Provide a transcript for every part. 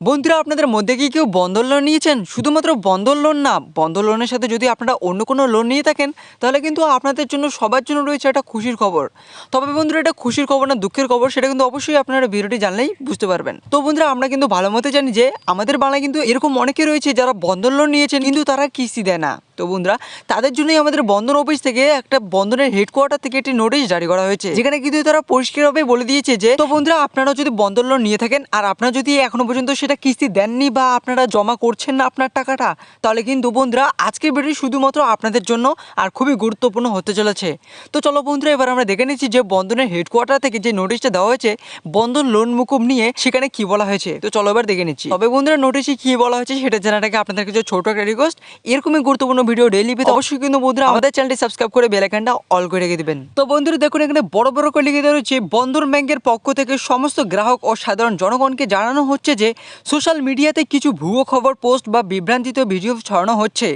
বন্ধুরা, আপনাদের মধ্যে কি কেউ বন্ধন লোন নিয়েছেন? শুধুমাত্র বন্ধন লোন না, বন্ধন লোনের সাথে যদি আপনারা অন্য কোনো লোন নিয়ে থাকেন, তাহলে কিন্তু আপনাদের জন্য, সবার জন্য রয়েছে একটা খুশির খবর। তবে বন্ধুরা, এটা খুশির খবর না, দুঃখের খবর, সেটা কিন্তু অবশ্যই আপনারা ভিডিওটি জানলেই বুঝতে পারবেন। তো বন্ধুরা, আমরা কিন্তু ভালো মতো জানি যে, আমাদের বাংলায় কিন্তু এরকম অনেকে রয়েছে যারা বন্ধন লোন নিয়েছেন, কিন্তু তারা কিস্তি দেয় না। তো বন্ধুরা, তাদের জন্যই আমাদের বন্ধন অফিস থেকে একটা বন্ধনের হেডকোয়ার্টার থেকে একটি নোটিশ জারি করা হয়েছে। যেখানে কিন্তু তারা পরিষ্কারভাবে বলে দিয়েছে যে, তো বন্ধুরা, আপনারা যদি বন্ধন লোন নিয়ে থাকেন, আর আপনারা যদি এখনও পর্যন্ত সেটা কিস্তি দেননি বা আপনারা জমা করছেন না আপনার টাকাটা, তাহলে কিন্তু বন্ধুরা, আজকের ভিডিও শুধুমাত্র আপনাদের জন্য আর খুবই গুরুত্বপূর্ণ হতে চলেছে। তো চলো বন্ধুরা, এবার আমরা দেখে নিচ্ছি যে বন্ধনের হেডকোয়ার্টার থেকে যে নোটিশটা দেওয়া হয়েছে বন্ধন লোন মুকুব নিয়ে সেখানে কি বলা হয়েছে? তো চলো এবার দেখে নিচ্ছি। তবে বন্ধুরা নোটিশে কি বলা হয়েছে সেটা জানাটাকে আপনাদের কাছে ছোট একটা রিকোয়েস্ট এরকমই গুরুত্বপূর্ণ ভিডিও ডেইলি পেতে অবশ্যই কিন্তু বন্ধুরা আমাদের চ্যানেলটি সাবস্ক্রাইব করে বেল আইকনটা অল করে রেখে দিবেন। তো বন্ধুরা দেখুন এখানে বড় বড় করে লিখে দেওয়া রয়েছে বন্ধন ব্যাংকের পক্ষ থেকে সমস্ত গ্রাহক ও সাধারণ জনগণকে জানানো হচ্ছে যে সোশ্যাল মিডিয়াতে কিছু ভুয়ো খবর পোস্ট বা বিভ্রান্তিত ভিডিও ছড়ানো হচ্ছে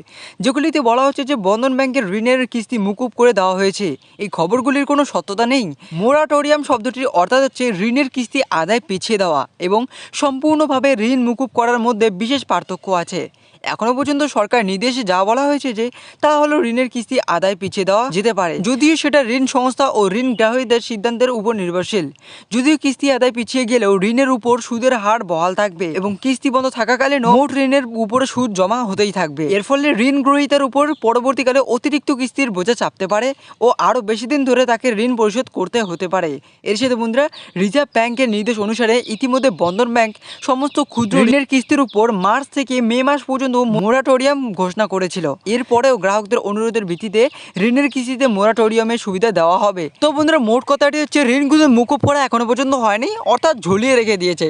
যেগুলিতে বলা হচ্ছে যে বন্ধন ব্যাংকের ঋণের কিস্তি মুকুব করে দেওয়া হয়েছে। এই খবরগুলির কোনো সত্যতা নেই। মোরাটোরিয়াম শব্দটির অর্থাৎ হচ্ছে ঋণের কিস্তি আদায় পিছিয়ে দেওয়া এবং সম্পূর্ণভাবে ঋণ মুকুব করার মধ্যে বিশেষ পার্থক্য আছে। এখনও পর্যন্ত সরকার নির্দেশে যা বলা হয়েছে যে তা হলো ঋণের কিস্তি আদায় পিছিয়ে দেওয়া যেতে পারে। যদিও সেটা ঋণ সংস্থা ও ঋণ গ্রাহকদের সিদ্ধান্তের উপর নির্ভরশীল। যদিও কিস্তি আদায় পিছিয়ে গেলেও ঋণের উপর সুদের হার বহাল থাকবে এবং কিস্তি বন্ধ থাকাকালীন মোট ঋণের উপরে সুদ জমা হতেই থাকবে। এর ফলে ঋণ গ্রহীতার উপর পরবর্তীকালে অতিরিক্ত কিস্তির বোঝা চাপতে পারে ও আরও বেশি দিন ধরে তাকে ঋণ পরিশোধ করতে হতে পারে। এর সাথে বন্ধুরা রিজার্ভ ব্যাংকের নির্দেশ অনুসারে ইতিমধ্যে বন্ধন ব্যাংক সমস্ত ক্ষুদ্র ঋণের কিস্তির উপর মার্চ থেকে মে মাস পর্যন্ত মোরাটোরিয়াম ঘোষণা করেছিল। এরপরেও গ্রাহকদের অনুরোধের ভিত্তিতে ঋণের কিস্তিতে মোরাটোরিয়ামের সুবিধা দেওয়া হবে। তো বন্ধুরা, মোট কথাটি হচ্ছে ঋণগুলো মুকুব করা এখনও পর্যন্ত হয়নি, অর্থাৎ ঝুলিয়ে রেখে দিয়েছে।